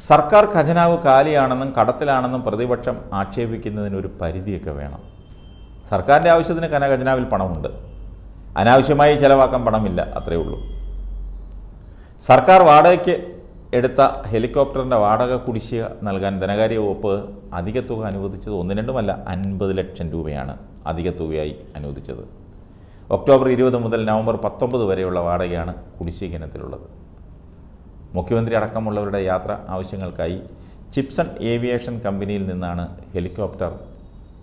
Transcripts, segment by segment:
സർക്കാർ ഖജനാവ് കാലിയാണെന്നും കടത്തിലാണെന്നും പ്രതിപക്ഷം ആക്ഷേപിക്കുന്നതിന് ഒരു പരിധിയൊക്കെ വേണം. സർക്കാരിന്റെ ആവശ്യത്തിന് കന ഖജനാവിൽ പണമുണ്ട്. അനാവശ്യമായി ചിലവാക്കാൻ പണമില്ല അത്രയേ ഉള്ളൂ. സർക്കാർ വാടകയ്ക്ക് എടുത്ത ഹെലികോപ്റ്ററിന്റെ വാടക കുടിശ്ശിക നൽകാൻ ധനകാര്യ വകുപ്പ് അധിക തുക അനുവദിച്ചത് ഒന്ന് രണ്ടുമല്ല അൻപത് ലക്ഷം രൂപയാണ് അധിക തുകയായി അനുവദിച്ചത്. ഒക്ടോബർ ഇരുപത് മുതൽ നവംബർ പത്തൊമ്പത് വരെയുള്ള വാടകയാണ് കുടിശ്ശിക ഇനത്തിലുള്ളത്. മുഖ്യമന്ത്രി അടക്കമുള്ളവരുടെ യാത്ര ആവശ്യങ്ങൾക്കായി ചിപ്സൺ ഏവിയേഷൻ കമ്പനിയിൽ നിന്നാണ് ഹെലികോപ്റ്റർ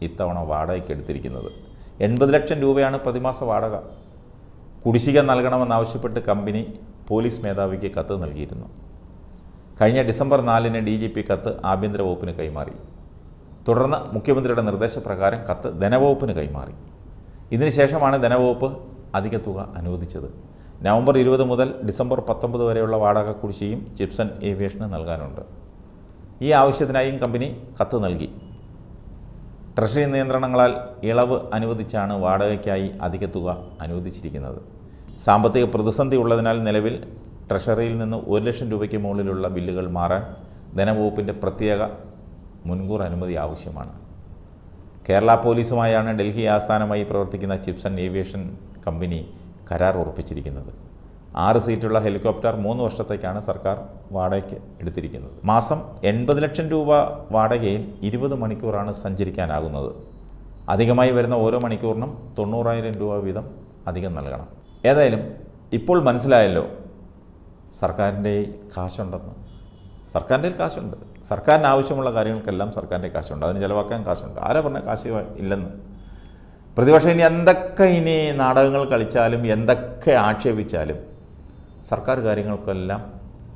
ഇത്തവണ വാടകയ്ക്ക് എടുത്തിരിക്കുന്നത്. എൺപത് ലക്ഷം രൂപയാണ് പ്രതിമാസ വാടക. കുടിശ്ശിക നൽകണമെന്നാവശ്യപ്പെട്ട് കമ്പനി പോലീസ് മേധാവിക്ക് കത്ത് നൽകിയിരുന്നു. കഴിഞ്ഞ ഡിസംബർ നാലിന് ഡി ജി പി കത്ത് ആഭ്യന്തര വകുപ്പിന് കൈമാറി. തുടർന്ന് മുഖ്യമന്ത്രിയുടെ നിർദ്ദേശപ്രകാരം കത്ത് ധനവകുപ്പിന് കൈമാറി. ഇതിനുശേഷമാണ് ധനവകുപ്പ് അധിക തുക അനുവദിച്ചത്. നവംബർ ഇരുപത് മുതൽ ഡിസംബർ പത്തൊമ്പത് വരെയുള്ള വാടക കുടിശ്ശികയും ചിപ്സൺ ഏവിയേഷന് നൽകാനുണ്ട്. ഈ ആവശ്യത്തിനായും കമ്പനി കത്ത് നൽകി. ട്രഷറി നിയന്ത്രണങ്ങളാൽ ഇളവ് അനുവദിച്ചാണ് വാടകയ്ക്കായി അധിക തുക അനുവദിച്ചിരിക്കുന്നത്. സാമ്പത്തിക പ്രതിസന്ധി ഉള്ളതിനാൽ നിലവിൽ ട്രഷറിയിൽ നിന്ന് ഒരു ലക്ഷം രൂപയ്ക്ക് മുകളിലുള്ള ബില്ലുകൾ മാറാൻ ധനവകുപ്പിന്റെ പ്രത്യേക മുൻകൂർ അനുമതി ആവശ്യമാണ്. കേരള പോലീസുമായാണ് ഡൽഹി ആസ്ഥാനമായി പ്രവർത്തിക്കുന്ന ചിപ്സൺ ഏവിയേഷൻ കമ്പനി കരാർ ഉറപ്പിച്ചിരിക്കുന്നത്. ആറ് സീറ്റുള്ള ഹെലികോപ്റ്റർ മൂന്ന് വർഷത്തേക്കാണ് സർക്കാർ വാടകയ്ക്ക് എടുത്തിരിക്കുന്നത്. മാസം എൺപത് ലക്ഷം രൂപ വാടകയിൽ ഇരുപത് മണിക്കൂറാണ് സഞ്ചരിക്കാനാകുന്നത്. അധികമായി വരുന്ന ഓരോ മണിക്കൂറിനും തൊണ്ണൂറായിരം രൂപ വീതം അധികം നൽകണം. ഏതായാലും ഇപ്പോൾ മനസ്സിലായല്ലോ സർക്കാരിന്റെ കാശുണ്ടെന്ന്. സർക്കാരിന്റെ കാശുണ്ട്. സർക്കാരിന് ആവശ്യമുള്ള കാര്യങ്ങൾക്കെല്ലാം സർക്കാരിന്റെ കാശുണ്ട്. അതിന് ചിലവാക്കാൻ കാശുണ്ട്. ആരാ പറഞ്ഞ കാശ് ഇല്ലെന്ന്? പ്രതിപക്ഷം ഇനി എന്തൊക്കെ ഇനി നാടകങ്ങൾ കളിച്ചാലും എന്തൊക്കെ ആക്ഷേപിച്ചാലും സർക്കാർ കാര്യങ്ങൾക്കെല്ലാം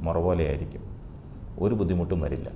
മുറപോലെയായിരിക്കും ഒരു ബുദ്ധിമുട്ടും വരില്ല.